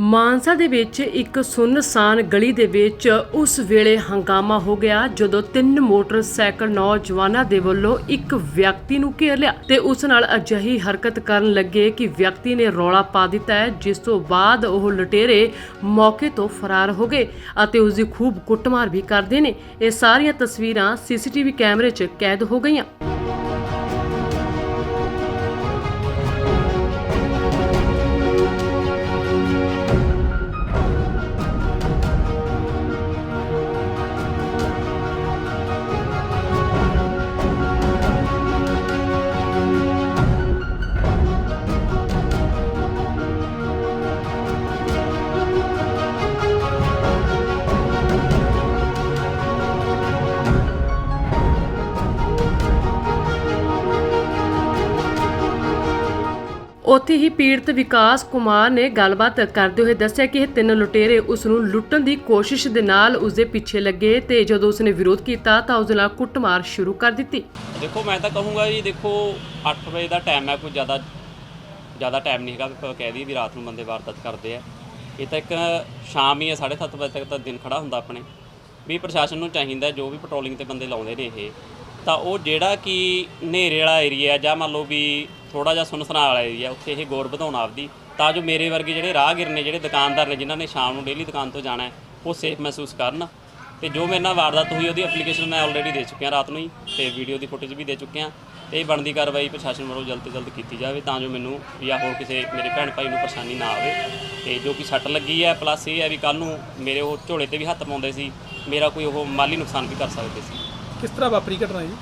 ਮਾਨਸਾ ਦੇ ਵਿੱਚ ਇੱਕ ਸੁੰਨਸਾਨ ਗਲੀ ਦੇ ਵਿੱਚ ਉਸ ਵੇਲੇ ਹੰਗਾਮਾ ਹੋ ਗਿਆ ਜਦੋਂ ਤਿੰਨ ਮੋਟਰਸਾਈਕਲ ਨੌਜਵਾਨਾਂ ਦੇ ਵੱਲੋਂ ਇੱਕ ਵਿਅਕਤੀ ਨੂੰ ਘੇਰ ਲਿਆ ਤੇ ਉਸ ਨਾਲ ਅਜਿਹੀ ਹਰਕਤ ਕਰਨ ਲੱਗੇ ਕਿ ਵਿਅਕਤੀ ਨੇ ਰੌਲਾ ਪਾ ਦਿੱਤਾ ਹੈ, ਜਿਸ ਤੋਂ ਬਾਅਦ ਉਹ ਲੁਟੇਰੇ ਮੌਕੇ ਤੋਂ ਫਰਾਰ ਹੋ ਗਏ ਅਤੇ ਉਸ ਦੀ ਖੂਬ ਕੁੱਟਮਾਰ ਵੀ ਕਰਦੇ ਨੇ। ਇਹ ਸਾਰੀਆਂ ਤਸਵੀਰਾਂ ਸੀਸੀਟੀਵੀ ਕੈਮਰੇ 'ਚ ਕੈਦ ਹੋ ਗਈਆਂ। ਉੱਥੇ ਹੀ ਪੀੜਤ ਵਿਕਾਸ ਕੁਮਾਰ ਨੇ ਗੱਲਬਾਤ ਕਰਦੇ ਹੋਏ ਦੱਸਿਆ ਕਿ ਇਹ ਤਿੰਨ ਲੁਟੇਰੇ ਉਸ ਨੂੰ ਲੁੱਟਣ ਦੀ ਕੋਸ਼ਿਸ਼ ਦੇ ਨਾਲ ਉਸ ਦੇ ਪਿੱਛੇ ਲੱਗੇ ਤੇ ਜਦੋਂ ਉਸ ਨੇ ਵਿਰੋਧ ਕੀਤਾ ਤਾਂ ਉਸ ਨਾਲ ਕੁੱਟਮਾਰ ਸ਼ੁਰੂ ਕਰ ਦਿੱਤੀ। ਦੇਖੋ, ਮੈਂ ਤਾਂ ਕਹੂੰਗਾ ਜੀ, ਦੇਖੋ 8 ਵਜੇ ਦਾ ਟਾਈਮ ਹੈ, ਕੋਈ ਜ਼ਿਆਦਾ ਜ਼ਿਆਦਾ ਟਾਈਮ ਨਹੀਂ ਹੈਗਾ ਕਹਿ ਦਈਏ ਵੀ ਰਾਤ ਨੂੰ ਬੰਦੇ ਵਾਰਦਾਤ ਕਰਦੇ ਆ। ਇਹ ਤਾਂ ਇੱਕ ਸ਼ਾਮ ਹੀ ਹੈ 7:30 ਵਜੇ ਤੱਕ ਤਾਂ ਦਿਨ ਖੜਾ ਹੁੰਦਾ ਆਪਣੇ। ਵੀ ਪ੍ਰਸ਼ਾਸਨ ਨੂੰ ਚਾਹੀਦਾ ਜੋ ਵੀ ਪੈਟਰੋਲਿੰਗ ਤੇ ਬੰਦੇ ਲਾਉਂਦੇ ਨੇ ਇਹ, ਤਾਂ ਉਹ ਜਿਹੜਾ ਕਿ ਹਨੇਰੇ ਵਾਲਾ ਏਰੀਆ ਜਾਂ ਮੰਨ ਲਓ ਵੀ ਥੋੜਾ ਜਿਹਾ ਸੁਨਸਨਾ ਵਾਲਾ ਏਰੀਆ ਉੱਥੇ ਇਹ ਗੌਰ ਵਧਾਉਣ ਆਪਦੀ। ਤਾਂ ਜੋ ਮੇਰੇ ਵਰਗੇ ਜਿਹੜੇ ਰਾਹਗੀਰ ਨੇ, ਜਿਹੜੇ ਦੁਕਾਨਦਾਰ ਨੇ, ਜਿਨ੍ਹਾਂ ਨੇ ਸ਼ਾਮ ਨੂੰ ਡੇਲੀ ਦੁਕਾਨ ਤੋਂ ਜਾਣਾ ਹੈ, ਉਹ ਸੇਫ ਮਹਿਸੂਸ ਕਰਨ। ਤੇ ਜੋ ਮੇਰੇ ਨਾਲ ਵਾਰਦਾਤ ਹੋਈ, ਉਹਦੀ ਐਪਲੀਕੇਸ਼ਨ ਮੈਂ ਆਲਰੇਡੀ ਦੇ ਚੁੱਕਿਆ ਰਾਤ ਨੂੰ ਹੀ, ਤੇ ਵੀਡੀਓ ਦੀ ਫੁਟੇਜ ਵੀ ਦੇ ਚੁੱਕਿਆ। ਤੇ ਇਹ ਬਣਦੀ ਕਾਰਵਾਈ ਪ੍ਰਸ਼ਾਸਨ ਵੱਲੋਂ ਜਲਦ ਤੋਂ ਜਲਦ ਕੀਤੀ ਜਾਵੇ, ਤਾਂ ਜੋ ਮੈਨੂੰ ਜਾਂ ਹੋਰ ਕਿਸੇ ਮੇਰੇ ਭੈਣ ਭਾਈ ਨੂੰ ਪਰੇਸ਼ਾਨੀ ਨਾ ਆਵੇ। ਤੇ ਜੋ ਕਿ ਸੱਟ ਲੱਗੀ ਹੈ ਪਲੱਸ ਇਹ ਹੈ ਵੀ ਕੱਲ ਨੂੰ ਮੇਰੇ ਉਹ ਝੋਲੇ ਤੇ ਵੀ ਹੱਥ ਪਾਉਂਦੇ ਸੀ, ਮੇਰਾ ਕੋਈ ਉਹ ਮਾਲੀ ਨੁਕਸਾਨ ਵੀ ਕਰ ਸਕਦੇ ਸੀ। ਕਿਸ ਤਰ੍ਹਾਂ ਵਾਪਰੀ ਘਟਨਾ ਜੀ?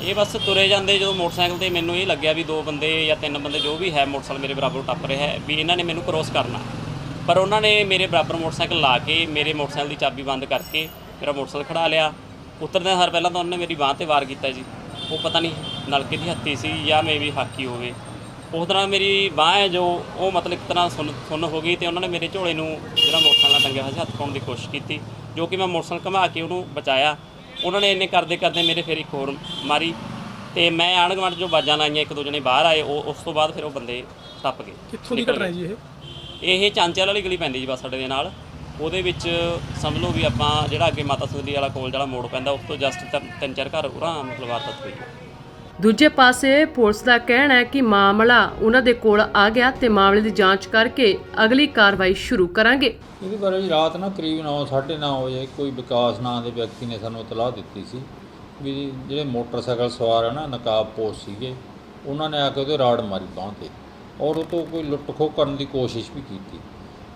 ਇਹ ਬਸ ਤੁਰੇ ਜਾਂਦੇ ਜਦੋਂ ਮੋਟਰਸਾਈਕਲ ਤੇ ਮੈਨੂੰ ਇਹ ਲੱਗਿਆ ਵੀ ਦੋ ਬੰਦੇ ਜਾਂ ਤਿੰਨ ਬੰਦੇ ਜੋ ਵੀ ਹੈ ਮੋਟਰਸਾਈਕਲ ਮੇਰੇ ਬਰਾਬਰ ਟੱਪ ਰਿਹਾ ਹੈ, ਵੀ ਇਹਨਾਂ ਨੇ ਮੈਨੂੰ ਕ੍ਰੋਸ ਕਰਨਾ। ਪਰ ਉਹਨਾਂ ਨੇ ਮੇਰੇ ਬਰਾਬਰ ਮੋਟਰਸਾਈਕਲ ਲਾ ਕੇ ਮੇਰੇ ਮੋਟਰਸਾਈਕਲ ਦੀ ਚਾਬੀ ਬੰਦ ਕਰਕੇ ਮੇਰਾ ਮੋਟਰਸਾਈਕਲ ਖੜਾ ਲਿਆ। ਉਤਰਦੇ ਹਰ ਪਹਿਲਾਂ ਤਾਂ ਉਹਨਾਂ ਨੇ ਮੇਰੀ ਬਾਹ ਤੇ ਵਾਰ ਕੀਤਾ ਜੀ। ਉਹ ਪਤਾ ਨਹੀਂ ਨਲਕੇ ਦੀ ਹੱਥੀ ਸੀ ਜਾਂ ਮੇ ਵੀ ਹਾਕੀ ਹੋਵੇ। ਉਸ ਤਰ੍ਹਾਂ ਮੇਰੀ ਬਾਹ ਹੈ ਜੋ ਉਹ ਮਤਲਬ ਇੱਕ ਤਰ੍ਹਾਂ ਸੁੰਨ ਸੁੰਨ ਹੋ ਗਈ ਤੇ ਉਹਨਾਂ ਨੇ ਮੇਰੇ ਝੋਲੇ ਨੂੰ ਜਿਹੜਾ ਮੋਟਰਸਾਈਕਲ ਨਾਲ ਟੰਗਿਆ ਹੋਇਆ ਸੀ, ਹੱਥ ਪਾਉਣ ਦੀ ਕੋਸ਼ਿਸ਼ ਕੀਤੀ, ਜੋ ਕਿ ਮੈਂ ਮੋਟਰਸਾਈਕਲ ਘੁਮਾ ਕੇ ਉਹਨੂੰ ਬਚਾਇਆ। ਉਹਨਾਂ ਨੇ ਇੰਨੇ ਕਰਦੇ ਕਰਦੇ ਮੇਰੇ ਫਿਰ ਇੱਕ ਹੋਰ ਮਾਰੀ ਤੇ ਮੈਂ ਆਂਢ ਗੁਆਂਢ ਜੋ ਬਾਜਾਂ ਲਾਈਆਂ ਇੱਕ ਦੋ ਜਣੇ ਬਾਹਰ ਆਏ ਉਹ ਉਸ ਤੋਂ ਬਾਅਦ ਫਿਰ ਉਹ ਬੰਦੇ ਟੱਪ ਗਏ। ਕਿੱਥੋਂ ਦੀ ਨਿਕਲ ਘਟਨਾ ਹੈ। ਜੀ ਇਹ? ਇਹ ਚਾਂਚਲ ਵਾਲੀ ਗਲੀ ਪੈਂਦੀ ਜੀ ਬਸ ਸਾਡੇ ਦੇ ਨਾਲ। ਉਹਦੇ ਵਿੱਚ ਸਮਝ ਲਓ ਵੀ ਆਪਾਂ ਜਿਹੜਾ ਅੱਗੇ ਮਾਤਾ ਸੁੰਦਰੀ ਵਾਲਾ ਕੋਲ ਜਿਹੜਾ ਮੋੜ ਪੈਂਦਾ ਉਸ ਤੋਂ ਜਸਟ ਤਿੰਨ ਚਾਰ ਘਰ ਉਰਾਂ ਮਤਲਬ ਵਾਰਦਾਤ ਹੋਈ ਹੈ। ਦੂਜੇ ਪਾਸੇ ਪੁਲਿਸ ਦਾ ਕਹਿਣਾ ਹੈ ਕਿ ਮਾਮਲਾ ਉਹਨਾਂ ਦੇ ਕੋਲ ਆ ਗਿਆ ਤੇ ਮਾਮਲੇ ਦੀ ਜਾਂਚ ਕਰਕੇ ਅਗਲੀ ਕਾਰਵਾਈ ਸ਼ੁਰੂ ਕਰਾਂਗੇ। ਇਹਦੇ ਬਾਰੇ ਜੀ ਰਾਤ ਨਾ ਕਰੀਬ 9:30 ਵਜੇ ਕੋਈ ਵਿਕਾਸ ਨਾਂ ਦੇ ਵਿਅਕਤੀ ਨੇ ਸਾਨੂੰ ਇਤਲਾਹ ਦਿੱਤੀ ਸੀ ਵੀ ਜਿਹੜੇ ਮੋਟਰਸਾਈਕਲ ਸਵਾਰ ਹੈ ਨਾ, ਨਕਾਬ ਨਕਾਬਪੋਸ਼ ਸੀਗੇ, ਉਹਨਾਂ ਨੇ ਆ ਕੇ ਉਹਦੇ ਰਾੜ ਮਾਰੀ ਬਾਂਹ ਤੇ ਔਰ ਉਹ ਤੋਂ ਕੋਈ ਲੁੱਟ ਖੋਹ ਕਰਨ ਦੀ ਕੋਸ਼ਿਸ਼ ਵੀ ਕੀਤੀ।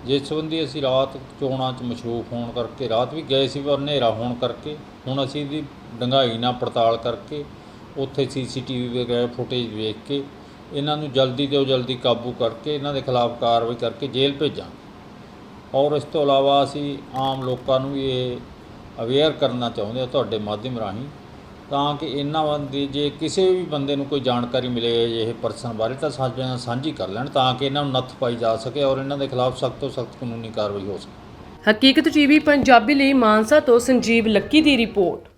ਜਿਸ ਸੰਬੰਧੀ ਅਸੀਂ ਰਾਤ ਚੋਣਾਂ 'ਚ ਮਸ਼ਰੂਫ ਹੋਣ ਕਰਕੇ, ਰਾਤ ਵੀ ਗਏ ਸੀ ਪਰ ਹਨੇਰਾ ਹੋਣ ਕਰਕੇ, ਹੁਣ ਅਸੀਂ ਇਹਦੀ ਡੰਗਾਈ ਨਾਲ ਪੜਤਾਲ ਕਰਕੇ ਉੱਥੇ ਸੀਸੀਟੀਵੀ ਵਗੈਰਾ ਫੁਟੇਜ ਵੇਖ ਕੇ, ਇਹਨਾਂ ਨੂੰ ਜਲਦੀ ਤੋਂ ਜਲਦੀ ਕਾਬੂ ਕਰਕੇ, ਇਹਨਾਂ ਦੇ ਖਿਲਾਫ ਕਾਰਵਾਈ ਕਰਕੇ ਜੇਲ੍ਹ ਭੇਜਾਂ। ਔਰ ਇਸ ਤੋਂ ਇਲਾਵਾ ਅਸੀਂ ਆਮ ਲੋਕਾਂ ਨੂੰ ਵੀ ਇਹ ਅਵੇਅਰ ਕਰਨਾ ਚਾਹੁੰਦੇ ਹਾਂ ਤੁਹਾਡੇ ਮਾਧਿਅਮ ਰਾਹੀਂ, ਤਾਂ ਕਿ ਇਹਨਾਂ ਬੰਦੇ, ਜੇ ਕਿਸੇ ਵੀ ਬੰਦੇ ਨੂੰ ਕੋਈ ਜਾਣਕਾਰੀ ਮਿਲੇ ਇਹ ਪਰਸਨ ਬਾਰੇ, ਤਾਂ ਸਾਡੇ ਨਾਲ ਸਾਂਝੀ ਕਰ ਲੈਣ, ਤਾਂ ਕਿ ਇਹਨਾਂ ਨੂੰ ਨੱਥ ਪਾਈ ਜਾ ਸਕੇ ਔਰ ਇਹਨਾਂ ਦੇ ਖਿਲਾਫ ਸਖਤ ਤੋਂ ਸਖਤ ਕਾਨੂੰਨੀ ਕਾਰਵਾਈ ਹੋ ਸਕੇ। ਹਕੀਕਤ ਟੀਵੀ ਪੰਜਾਬੀ ਲਈ ਮਾਨਸਾ ਤੋਂ ਸੰਜੀਵ ਲੱਕੀ ਦੀ ਰਿਪੋਰਟ।